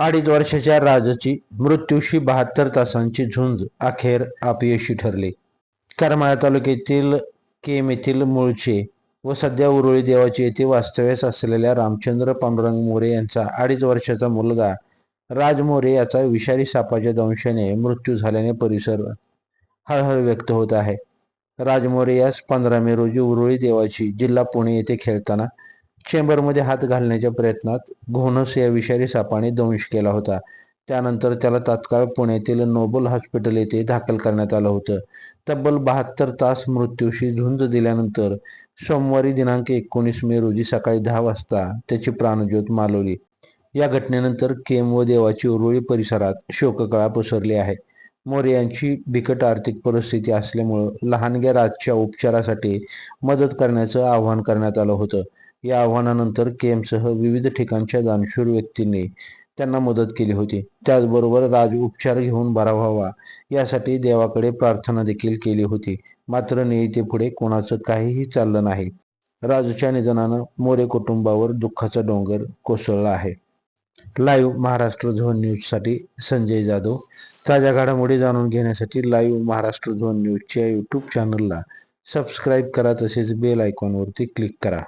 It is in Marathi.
अडीच वर्षाच्या राजाची मृत्यूशी बहात्तर तासांची झुंज अखेर अपयशी ठरली. करमाळा तालुक्यातील केम येथील मूळचे व सध्या उरुळी देवाची येथे वास्तव्यास असलेल्या रामचंद्र पांडुरंग मोरे यांचा अडीच वर्षाचा मुलगा राज मोरे याचा विषारी सापाच्या दंशाने मृत्यू झाल्याने परिसर हळहळ व्यक्त होत आहे. राज मोरे यास पंधरा मे रोजी उरुळी देवाची जिल्हा पुणे येथे खेळताना चेंबरमध्ये हात घालण्याच्या प्रयत्नात घोणस या विषारी सापाने दंश केला होता. त्यानंतर त्याला तात्काळ पुण्यातील नोबल हॉस्पिटल येथे दाखल करण्यात आलं होतं. तब्बल बहात्तर तास मृत्यूशी झुंज दिल्यानंतर सोमवारी दिनांक एकोणीस मे रोजी सकाळी दहा वाजता त्याची प्राणज्योत मालवली. या घटनेनंतर केम व देवाची उरुळी परिसरात शोककळा पसरली आहे. मोरे यांची बिकट आर्थिक परिस्थिती असल्यामुळं लहानग्या राजच्या उपचारासाठी मदत करण्याचं आवाहन करण्यात आलं होतं. या आव्हानानंतर केमसह विविध ठिकाणच्या दानशूर व्यक्तींनी त्यांना मदत केली होती. त्याचबरोबर राज उपचार घेऊन बरा व्हावा यासाठी देवाकडे प्रार्थना देखील केली होती. मात्र नियतीपुढे कोणाचं काहीही चाललं नाही. राजूच्या निधनानं मोरे कुटुंबावर दुःखाचा डोंगर कोसळला आहे. लाईव्ह महाराष्ट्र झोन न्यूजसाठी संजय जाधव. ताज्या घडामोडी जाणून घेण्यासाठी लाईव्ह महाराष्ट्र झोन न्यूजच्या यूट्यूब चॅनलला सबस्क्राईब करा तसेच बेल आयकॉनवरती क्लिक करा.